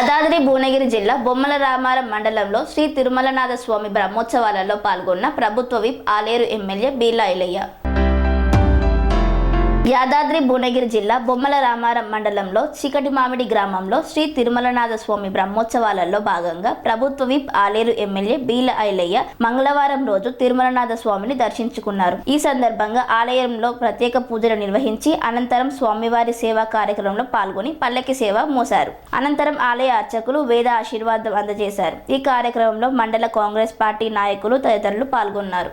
యాదాద్రి భువనగిరి జిల్లా బొమ్మల రామారం మండలంలో శ్రీ తిరుమలనాథ స్వామి బ్రహ్మోత్సవాలలో పాల్గొన్న ప్రభుత్వ విప్ ఆలేరు ఎమ్మెల్యే బీలా ఇలయ్య యాదాద్రి భువనగిరి జిల్లా బొమ్మల రామారం మండలంలో చీకటి మామిడి గ్రామంలో శ్రీ తిరుమలనాథ స్వామి బ్రహ్మోత్సవాలలో భాగంగా ప్రభుత్వ విప్ ఆలేరు ఎమ్మెల్యే బీల ఐలయ్య మంగళవారం రోజు తిరుమలనాథ స్వామిని దర్శించుకున్నారు. ఈ సందర్భంగా ఆలయంలో ప్రత్యేక పూజలు నిర్వహించి అనంతరం స్వామివారి సేవా కార్యక్రమంలో పాల్గొని పల్లకి సేవ మోశారు. అనంతరం ఆలయ అర్చకులు వేద ఆశీర్వాదం అందజేశారు. ఈ కార్యక్రమంలో మండల కాంగ్రెస్ పార్టీ నాయకులు తదితరులు పాల్గొన్నారు.